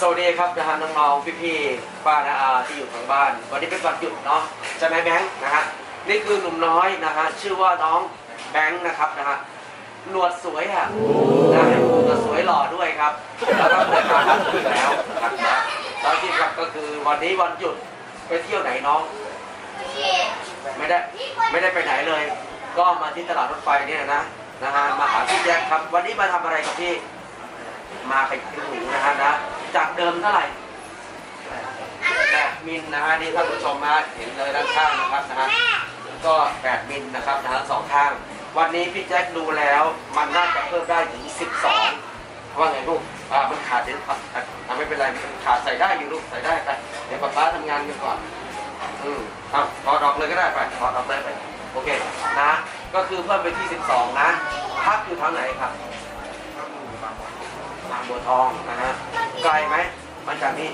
สวัสดีครับนะฮะน้องๆพี่ๆป้านาอาที่อยู่ทางบ้าน วันนี้เป็นวันหยุดเนาะใช่ไหมแบงค์นะฮะนี่คือหนุ่มน้อยนะฮะชื่อว่าน้องแบงค์นะครับนะฮะหนวดสวยอะนะฮะหนวดสวยหล่อด้วยครับแล้วก็เปิดมาครับแล้วครับนะแล้วที่ครับก็คือวันนี้วันหยุดไปเที่ยวไหนน้องไม่ได้ไม่ได้ไปไหนเลย ก็มาที่ตลาดรถไฟเนี่ยนะนะฮะมาหาพี่แจ็คครับ วันนี้มาทำอะไรกับพี่มาไปซื้อหมูนะฮะนะ จากเดิมเท่าไหร่แปดมิลนะฮะนี่ท่านผู้ชมนะเห็นเลยด้านข้างนะครับนะฮะก็แปดมิลนะครับนะฮะสองข้าง วันนี้พี่แจ็คดูแล้วมันน่าจะเพิ่มได้ถึงสิบสองว่าไงลูกอ่ามันขาดเดี๋ยวอ่ไม่เป็นไรมันขาดใส่ได้อยู่ลูกใส่ได้ไปเดี๋ยวป๊าป๊าทำงานกันก่อน อืมอะถอดออกเลยก็ได้ไปถอดออกเลยไปโอเคนะ ก็คือเพิ่มไปที่ 12 นะ พักอยู่ทางไหนครับ บางบัวทองนะฮะไกลไหมมันจากนี้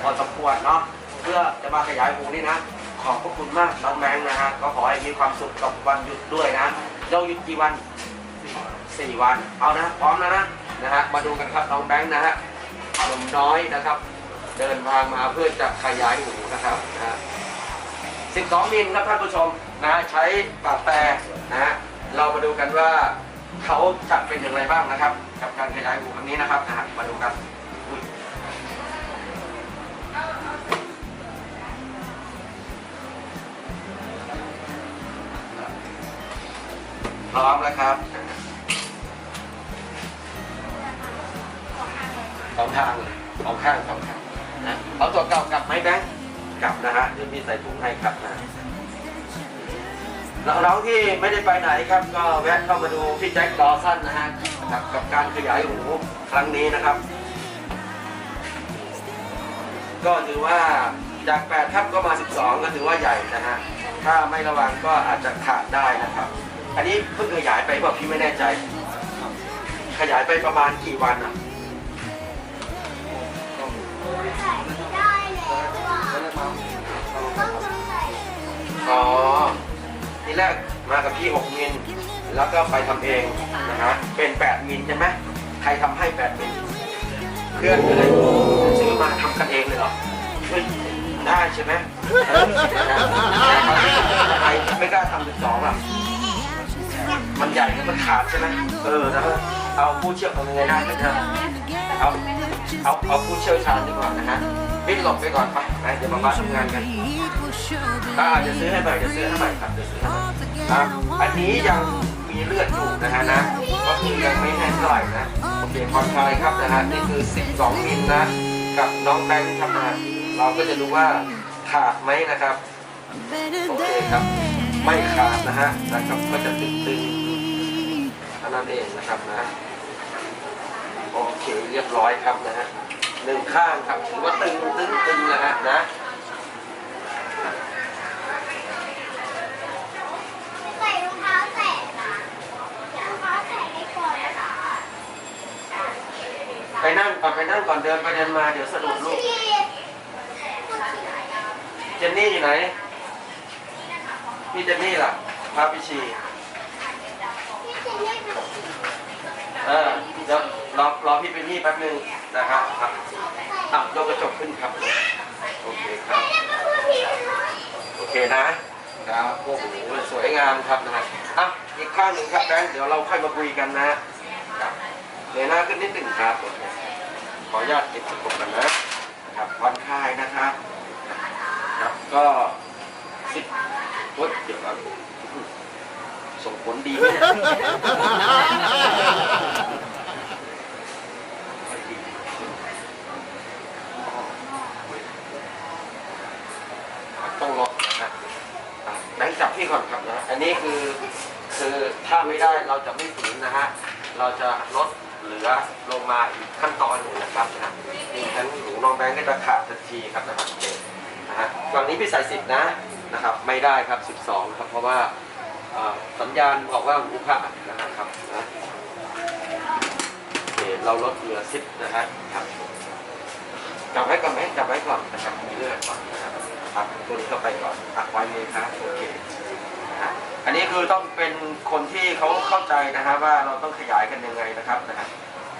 พอสมควรเนาะเพื่อจะมาขยายหูนี่นะขอบพระคุณมากน้องแบงค์นะฮะก็ขอให้มีความสุขกับวันหยุดด้วยนะเราหยุดกี่วันสี่วันเอานะพร้อมแล้วนะนะฮะมาดูกันครับน้องแบงค์นะฮะหนุ่มน้อยนะครับ เดินทางมาเพื่อจะขยายหูนะครับนะฮะ12มิลครับท่านผู้ชมนะฮะใช้ปากแปรนะฮะเรามาดูกันว่าเขาจะเป็นอย่างไรบ้างนะครับ กับการขยายหูครั้งนี้นะครับนะฮะมาดูกันพร้อมแล้วครับสองทางเลยสองข้างสองข้างนะเอาตัวเก่ากลับไหมแบงค์กลับนะฮะเดี๋ยวพี่ใส่ถุงให้ครับนะน้องๆที่ไม่ได้ไปไหนครับก็แวะเข้ามาดูพี่แจ็คดอสันนะฮะ กับกับการขยายหูครั้งนี้นะครับ ก็ถือว่าจาก8ครับก็มา 12 ก็ถือว่าใหญ่นะฮะถ้าไม่ระวังก็อาจจะขาดได้นะครับ อันนี้เพิ่งขยายไปเปล่าพี่ไม่แน่ใจ ขยายไปประมาณกี่วันอะอ๋อ ทีแรกมากับพี่ 6 มิล แล้วก็ไปทำเองนะฮะเป็น8มิลใช่ไหมใครทำให้8มิลเพื่อนเลยซื้อมาทำกันเองเลยเหรอได้ใช่ไหมใครไม่กล้าทำถึงสองอะมันใหญ่แล้วมันขาดใช่ไหมเออนะฮะเอาผู้เชี่ยวชาญยังไงได้นะฮะเอาเอาเอาผู้เชี่ยวชาญดีกว่านะฮะวิ่งหลบไปก่อนไปไปเดี๋ยวมาบ้านทำงานกันอ่าจะซื้อให้ใหม่จะซื้อให้ใหม่ครับจะซื้อให้ใหม่ครับอันนี้ยัง มีเลือดอยู่นะฮะนะก็คือยังไม่แห้งเท่าไหร่นะโอเคผ่อนคลายครับนะฮะนี่คือ 12 มิลนะ กับน้องแบงค์ครับนะเราก็จะดูว่าขาดไหมนะครับโอเคครับ ไม่ขาดนะฮะนะครับก็จะตึงตึงๆเท่านั้นเองนะครับนะโอเคเรียบร้อยครับนะฮะหนึ่งข้างครับถือว่าตึงตึงตึงนะฮะนะ ใส่รองเท้าแตะนะรองเท้าแตะให้ก่อนนะคะ ไปนั่งก่อนไปนั่งก่อนเดินไปเดินมาเดี๋ยวสะดุดลูกเจนนี่อยู่ไหนพี่เจนนี่ล่ะพาไปฉี่เออเดี๋ยวรอรอพี่ไปนี่แป๊บนึงนะครับครับอะยกกระจกขึ้นครับโอเคครับโอเคนะครับโอ้โหสวยงามครับนะฮะอะอีกข้างหนึ่งครับแบงค์เดี๋ยวเราค่อยมาคุยกันนะครับเดี๋ยวหน้าขึ้นนิดหนึ่งครับ อเคขออนุญาตเก็บกระจกกันนะนะครับผ่อนคลายนะครับครับก็สิบโอ๊ยเดี๋ยวก่อนส่งผลดีไหมเนี่ยต้องล็อกนะฮะอะแบงจับพี่ก่อนครับนะอันนี้คือคือถ้าไม่ได้เราจะไม่ฝืนนะฮะเราจะลดเหลือ มาอีกขั้นตอนหนึ่งนะครับนะนี่ทั้งหนูน้องแบงค์ก็จะขาดทันทีครับนะครับนะฮะฝั่งนี้พี่ใส่สิบนะนะครับ ไม่ได้ครับ 12ครับเพราะว่าสัญญาณบอกว่าหูขาดนะครับนะโอเคเราลดเหลือสิบนะฮะครับจับไว้ก่อนไหมจับไว้ก่อนนะครับมีเลือดก่อนนะครับครับตัวนี้เข้าไปก่อนอักไว้มือครับโอเคนะฮะอันนี้คือต้องเป็นคนที่เขาเข้าใจนะฮะว่าเราต้องขยายกันยังไงนะครับนะฮะ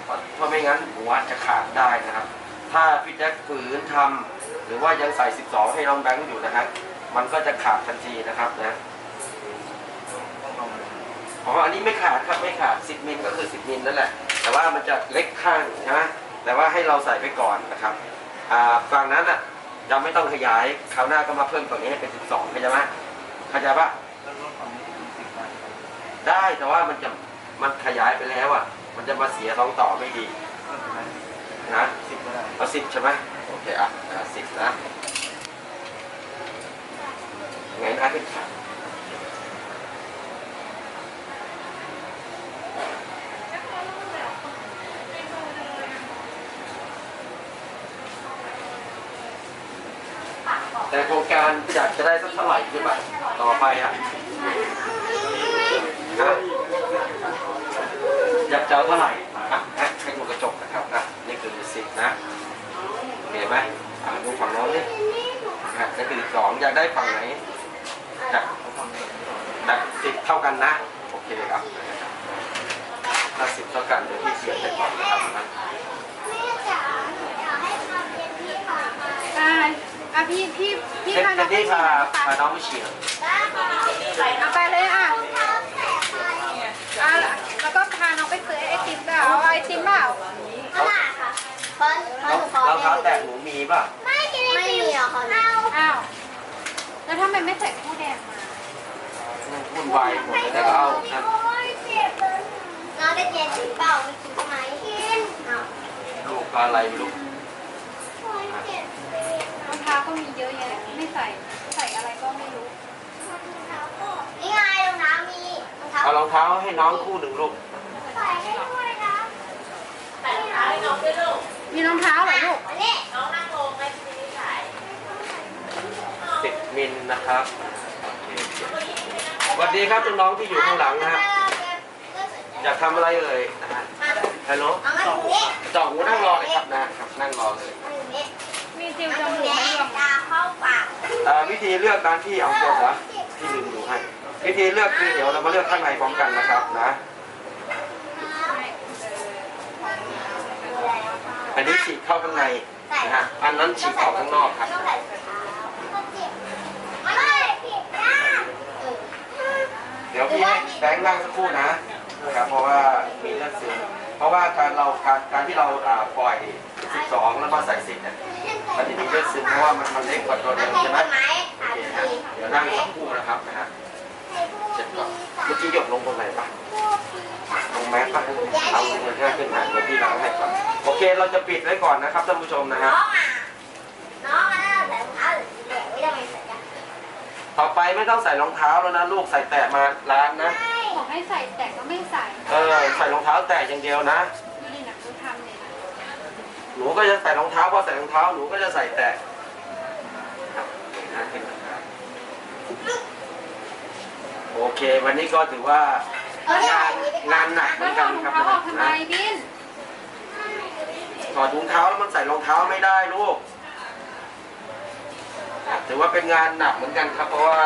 เพราะเพราะไม่งั้นหัวจะขาดได้นะครับ ถ้าพี่แจ็คฝืนทำหรือว่ายังใส่ 12 ให้น้องแบงค์อยู่นะฮะมันก็จะขาดทันทีนะครับนะอ๋ออันนี้ไม่ขาดครับไม่ขาด 10มิลก็คือ 10มิลนั่นแหละ แต่ว่ามันจะเล็กข้างใช่ไหมแต่ว่าให้เราใส่ไปก่อนนะครับอ่าฝั่งนั้นอะยังไม่ต้องขยายคราวหน้าก็มาเพิ่มฝั่งนี้ให้เป็น 12เข้าใจไหมเข้าใจปะได้แต่ว่ามันจะมันขยายไปแล้วอะ มันจะมาเสียท้องต่อไม่ดีนะสิบเอาสิบใช่ไหมโอเคอะสิบนะไงนะขึ้นขาแต่โครงการอยากจะได้สักเท่าไหร่ใช่ปะต่อไปอะนะ อยากจะเอาเท่าไหร่อะนะให้ดูกระจกนะครับอะนี่คือสิบนะเห็นไหมอะดูฝั่งโน้นดิอะนี่คือสองอยากได้ฝั่งไหนอยากอยากสิบเท่ากันนะโอเคครับถ้าสิบเท่ากันเดี๋ยวพี่เขียนไปก่อนนะครับนะแม่จ๋าอยากให้ทำเป็นที่หมามาอ่าอะพี่พี่พี่เป็นพาน้เป็อนงที่พาไปพาน้องไปฉีดได้ค่ะเอาไปเลยอะ รองเท้าแตะไป อะแล้วก็พาน้องไปซื้อไอติมเปล่าเอาไอติมเปล่า เท่าไหร่คะเพราะเพ ราะหนูขอรองเท้าแตะหนูมีป่ะ ไม่กินไม่มีอะค่ะเอาอ้าว แล้วทำไมไม่ใส่คู่แดงมา วุ่นวายหมดเลยแต่ก็เอานะโอ้ยเจ็บเลยน้องได้เย็นหรือเปล่าไม่กินใช่ไหมกินเอาลูกอะไรไม่รู้โอ้ยเจ็บเลยรองเท้าก็มีเยอะแยะ ไม่ใส่ ใส่อะไรก็ไม่รู้ นี่ไงรองเท้ามีรองเท้าเอารองเท้าให้น้องคู่หนึ่งลูก ใส่ให้ด้วยนะ มีรองเท้าเหรอลูกอันนี้สิบมิลนะครับสวัสดีครับน้องๆที่อยู่ข้างหลังนะฮะอยากทำอะไรเอ่ยนะฮะฮัลโหลเอามาตรงนี้จอหูนั่งรอเลยครับนะครับนั่งรอเลยตรงนี้มีจิวตจรงมูกนี้ให้รวมตาเข้าปากอ่าวิธีเลือกการที่เอาตัวเหรอที่ลืมดูให้วิธีเลือกคือเดี๋ยวเรามาเลือกข้างในพร้อมกันนะครับนะ อันนี้ฉีกเข้าข้างในนะฮะอันนั้นฉีกออกข้างนอกครับต้องใส่ถุงเท้าก็เจ็บไม่ผิดนะเออเดี๋ยวพี่ให้แบงค์นั่งสักครู่นะนะครับเพราะว่ามีเลือดซึมเพราะว่าการเราการการที่เราอ่าปล่อย 12 แล้วมาใส่10เนี่ยมันจะมีเลือดซึมเพราะว่ามันมันเล็กกว่าตัวเดิมใช่ไหมไหมโอเคฮะเดี๋ยวนั่งสักครู่นะครับนะฮะเช็ดก่อนเมื่อกี้หยดลงตรงไหนปะตรง แมสปะเอาเงินห้าขึ้นหาเดี๋ยวพี่ล้างให้ก่อนโอเคเราจะปิดไว้ก่อนนะครับท่านผู้ชมนะฮะ น้องอะ น้องอะใส่รองเท้าหรือแดงไม่ได้ไม่ใส่กันต่อไปไม่ต้องใส่รองเท้าแล้วนะลูกใส่แตะมาล้างนะ บอกให้ใส่แต่ก็ไม่ใส่เออใส่รองเท้าแตะอย่างเดียวนะ ดูดิหนักดูทำเลยนะหนูก็จะใส่รองเท้าพอใส่รองเท้าหนูก็จะใส่แตะโอเค วันนี้ก็ถือว่าเอาเรื่อ งงานนี้ไปก่งาอนนหนักเหมืแล้อวนถกัอนดรองครับเท้าออกทำไมนะบินถอดถุงเท้าแล้วมันใส่รองเท้าไม่ได้ลูกถือว่าเป็นงานหนักเหมือนกันครับ เพราะว่า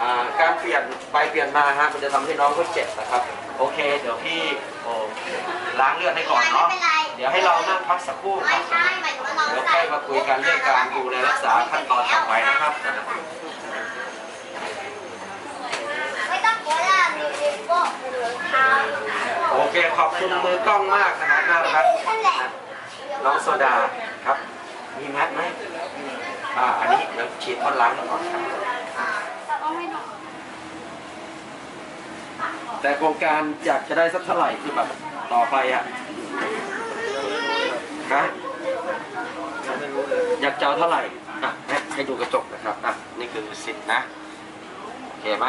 อ่าการเปลี่ยนไปเปลี่ยนมาฮะมันจะทำให้น้องเขาเจ็บนะครับ โอเค เดี๋ยวพี่โอ้ล้างเลือดให้ก่อนเนาะไม่เป็นไรเดี๋ยวให้เรานั่งพักสักครู่คไม่รับใช่หมายถึงว่าน้องเดี๋ยวใส่ค่อยมาคุยกันเรื่องการดูแลรักษาขั้นตอนต่อไปนะครับไม่ต้องกลัวละมีนิ้วโป้งเป็นรองเท้า โอ เคขอบคุณมือกล้องมากนะฮะน่ารักนั่นแหละน้องโซดาครับ มีแมสไหมอ่าอันนี้เดี๋ยวฉีดพ่นล้างก่อนครับเอาให้น้องแต่โครงการอยากจะได้สักเท่าไหร่คือแบบต่อไปอะฮะอยากจะเอาเท่าไหร่อะให้ให้ดูกระจกนะครับอะนี่คือสิบนะโอเคไหม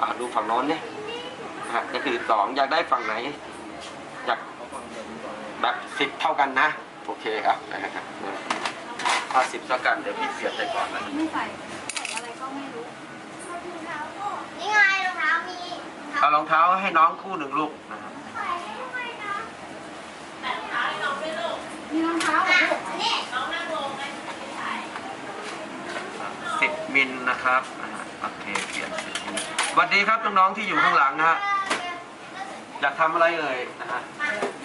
อ่าดูฝั่งโน้นเนี่ยอะนี่คือสองอยากได้ฝั่งไหน อยากสิบเท่ากันนะ โอเคครับนะครับถ้าสิบเท่ากันเดี๋ยวพี่เปลี่ยนไปก่อนนะไม่ใส่ใส่อะไรก็ไม่รู้นี่ไงรองเท้ามีเอารองเท้าให้น้องคู่หนึ่งลูกนะครับใส่ให้ด้วยนะมีรองเท้าเหรอลูกอันนี้สิบมิลนะครับอ่าโอเคเปลี่ยนสิบมิลสวัสดีครับน้องๆที่อยู่ข้างหลังนะฮะ อยากทำอะไรเอ่ยนะฮะ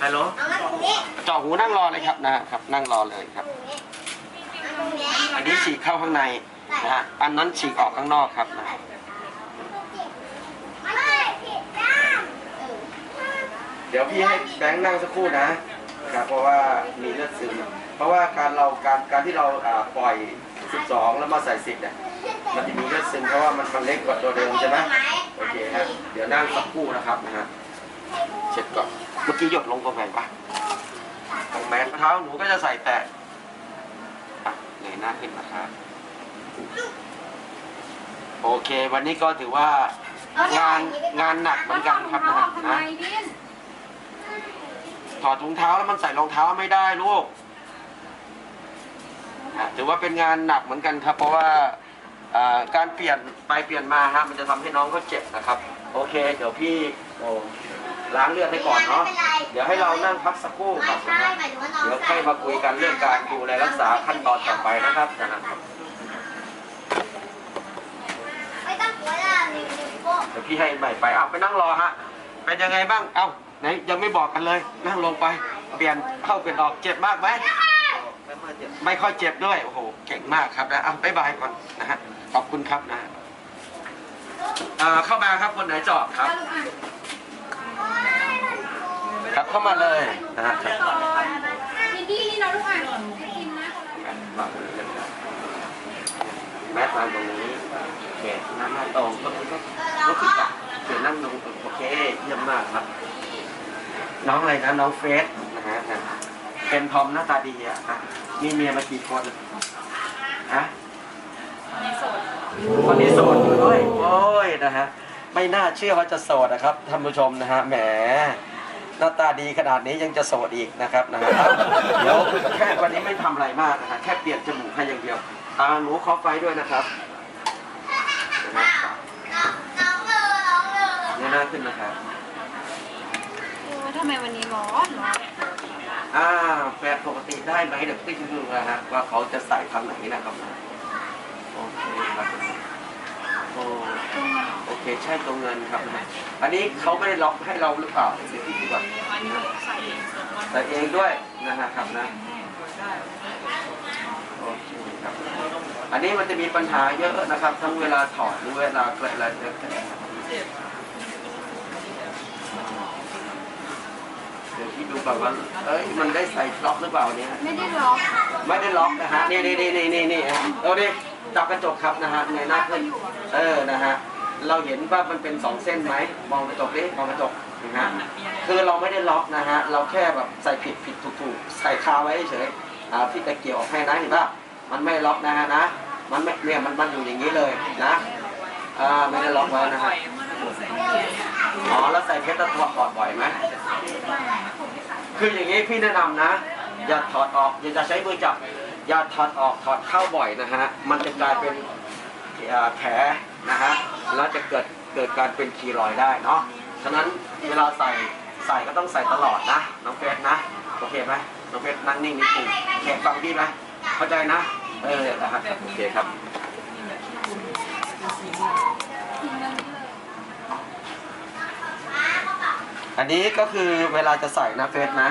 ฮัลโหลเอามาตรงนี้จ่อหูนั่งรอเลยครับนะครับนั่งรอเลยครับ ตรงนี้เอาตรงนี้อันนี้ฉีกเข้าข้างในนะฮะอันนั้นฉีกออกข้างนอกครับนะมาเลยผิดด้านเออเดี๋ยวพี่ให้แบงค์นั่งสักครู่นะนะครับเพราะว่ามีเลือดซึมเพราะว่าการเราการการที่เราอ่าปล่อย 12 แล้วมาใส่10เนี่ยมันจะมีเลือดซึมเพราะว่ามันมันเล็กกว่าตัวเดิมใช่ไหมโอเคฮะเดี๋ยวนั่งสักครู่นะครับนะฮะเช็ดก่อน เมื่อกี้หยดลงตรงไหนปะตรงแมสเท้าหนูก็จะใส่แตะอะเงยหน้าขึ้นนะครับโอเค วันนี้ก็ถือว่า งานงานหนักเหมือนกันครับแล้วนะถอดรองเท้าออกทำไมนะดินถอดถุงเท้าแล้วมันใส่รองเท้าไม่ได้ลูกอะถือว่าเป็นงานหนักเหมือนกันครับ เพราะว่าอ่าการเปลี่ยนไปเปลี่ยนมาฮะมันจะทำให้น้องเขาเจ็บนะครับ โอเค เดี๋ยวพี่โอ้ ล้างเลือดให้ก่อนเนาะ เดี๋ยวให้เรานั่งพักสักครู่คไม่รับใช่หมายถึงว่าน้องเดี๋ยวค่อยมาคุยกันเรื่องการดูแลรักษาขั้นตอนต่อไปนะครับนะฮะไม่ต้องกลัวละหนึ่งหนึ่งโป๊ะเดี๋ยวพี่ให้ใหม่ไปเอาไปนั่งรอฮะ เป็นยังไงบ้าง เอ้าไหนยังไม่บอกกันเลย นั่งลงไป เปลี่ยนเข้าเปลี่ยนออก เจ็บมากไหมไม่ค่อยเจ็บด้วย โอ้โห เก่งมากครับนะอะบ๊ายบายก่อนนะฮะ ขอบคุณครับนะฮะอ่าเข้ามาครับคนไหนจอบครับ ครับเข้ามาเลยนะฮะครับดินดี้นี่นะลูกอะไอติมนะวางบนนี้เลยครับแมสวางตรงนี้โอเคนั่งหน้าตรงก็ก็ก็ขึ้นก่อนเดี๋ยวนั่งลงโอเคเยี่ยมมากครับ น้องอะไรนะน้องเฟสนะฮะนะเป็นทอมหน้าตาดีอะอะมีเมียมากี่คนฮะคนนี้โสดอยู่ด้วยโอ้ยนะฮะ ไม่น่าเชื่อว่าจะโสดนะครับท่านผู้ชมนะฮะแหมหน้าตาดีขนาดนี้ยังจะโสดอีกนะครับนะฮะเดี๋ยวแค่วันนี้ไม่ทำอะไรมากนะฮะแค่เปลี่ยนจมูกให้อย่างเดียวตาหนูขอไฟด้วยนะครับนะฮะน้องเลอน้องเลอเงยหน้าขึ้นนะครับโอ้ทำไมวันนี้ร้อนร้อนอ่าแฟนปกติได้ไหมเดี๋ยวพี่ดูนะฮะว่าเขาจะใส่ทางไหนนะครับโอเคครับโอ้ตรงนั้นโอเคใช่ตัวเงินครับนะอันนี้เขาไม่ได้ล็อกให้เราหรือเปล่าเดี๋ยวพี่ดูก่อนใส่เองด้วยนะครับนะโอเคครับอันนี้มันจะมีปัญหาเยอะนะครับ ทั้งเวลาถอดหรือเวลาเกิดอะไรเกิดขึ้นเดี๋ยวพี่ดูก่อนว่าเอ้ยมันได้ใส่ล็อกหรือเปล่าเนี่ยไม่ได้ล็อกไม่ได้ล็อกนะฮะนี่นี่นี่นี่นี่นี่เอาดิ จับกระจกครับนะฮะเงยหน้าขึ้น เออนะฮะเราเห็นว่ามันเป็นสองเส้นไหมมองกระจกดิมองกระจกนะฮะคือเราไม่ได้ล็อกนะฮะเราแค่แบบใส่ผิดผิดถูกถูกใส่คาไว้เฉยอ่าพี่ตะเกียบออกให้นะเห็นป่ะมันไม่ล็อกนะฮะนะมันไม่เนี่ยมันมันอยู่อย่างนี้เลยนะอ่าไม่ได้ล็อกไว้นะฮะอ๋อแล้วใส่เพชรแล้วถอดถอดบ่อยไหมคืออย่างนี้พี่แนะนำนะ อย่าถอดออกอย่าจะใช้มือจับ ยาถอดออกถอดเข้าบ่อยนะฮะ มันจะกลายเป็นแผลนะฮะ แล้วจะเกิดเกิดการเป็นคีรอยได้เนาะ ฉะนั้นเวลาใส่ใส่ก็ต้องใส่ตลอดนะ น้องเฟสนะ โอเคไหมน้องเฟสนั่งนิ่งนิดนึงโอเคฟังพี่ไหมเข้าใจนะ เออนะครับโอเคครับอันนี้ก็คือเวลาจะใส่นะเฟสนะ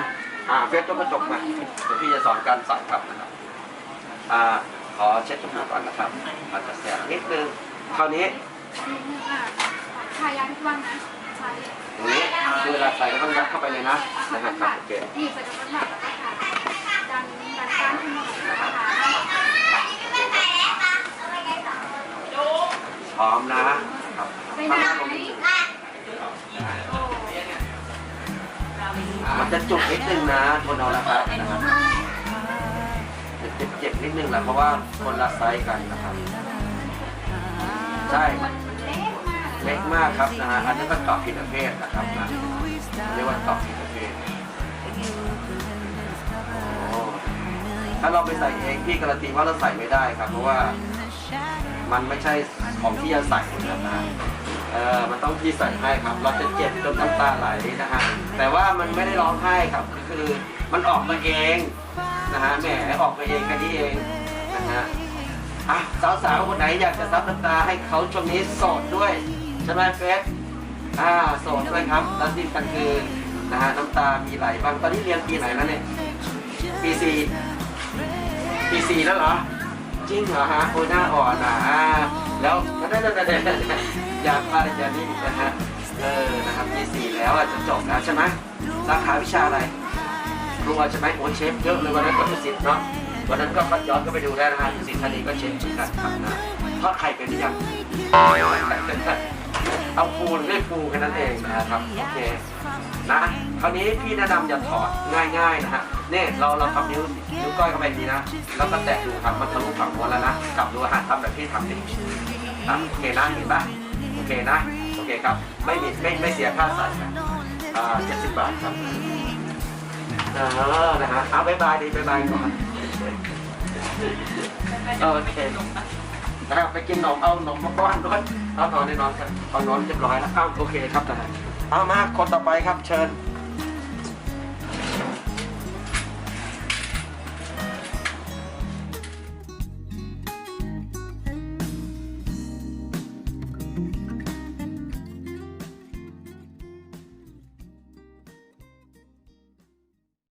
อ่าเฟสยกกระจกมาเดี๋ยวพี่จะสอนการใส่ครับนะครับ อ่าขอเช็ดจมูกก่อนนะครับอาจจะแสบนิดนึงคราวนี้ทายาทุกวันนะตรงนี้คือเวลาใส่ก็ต้องยัดเข้าไปเลยนะนะครับครับโอเคหยิบใส่กระเป๋าแบบแล้วก็ทาดันดันก้านขึ้นมาหน่อยนะคะพร้อมนะครับไปไหนทำงาตรงนี้มันจะจุกนิดนึงนะทนเอานะครับนะครับ นิดนึงแหละเพราะว่าคนละไซส์กันนะครับ ใช่ เล็กมากครับนะฮะอันนี้ก็ตอบผิดประเภทนะครับนะเรียกว่าตอบผิดประเภทถ้าเราไปใส่เองพี่การันตีว่าเราใส่ไม่ได้ครับ เพราะว่ามันไม่ใช่ของที่จะใส่นะครับนะเออมันต้องพี่ใส่ให้ครับ เราจะเจ็บจนน้ำตาไหลนะฮะแต่ว่ามันไม่ได้ร้องไห้ครับคือมันออกมาเอง นะฮะแหมออกมาเองแค่นี้เองนะฮะอะสาวๆคนไหนอยากจะซับน้ำตาให้เขาช่วงนี้โสดด้วยใช่ไหมเฟสอ่าโสดด้วยครับแล้วที่กันคือนะฮะน้ำตามีไหลบางตอนนี้เรียนปีไหนแล้วเนี่ยปีสี่ปีสี่แล้วเหรอจริงเหรอฮะโอ้ยหน้าอ่อนอะแล้วนั่นนั่นนั่นอยากพาอย่างนี้นะฮะเออนะครับปีสี่แล้วอะจะจบแล้วใช่ไหมสาขาวิชาอะไร รัวใช่ไหมโอ้เชฟเยอะเลยวันนั้นก็ดุสิตเนาะวันนั้นก็ย้อนก็ไปดูได้นะฮะดุสิตธานีก็เชฟเหมือนกันครับนะทอดไข่เป็นหรือยังเอาปูหรือไม่ปูแค่นั้นเองนะครับโอเคนะคราวนี้พี่แนะนำอย่าถอดง่ายๆนะฮะเนี่ยเราเราทำนิ้วนิ้วก้อยเข้าไปดีนะแล้วก็แตะดูครับมันทะลุฝั่งหัวแล้วนะกลับดูอาหารทำแบบที่ทำดิอะโอเคนะเห็นปะโอเคนะโอเคครับไม่มีไม่ไม่เสียค่าใส่นะอ่าเจ็ดสิบบาทครับ เออนะฮะเอาบายบายดีบายบายก่อน โอเคนะครับไปกินนมเอานมมาป้อนด้วยเอานอนในนอนกันเอานอนเรียบร้อยแล้วอ้าวโอเคครับนะฮะเอามาคนต่อไปครับเชิญ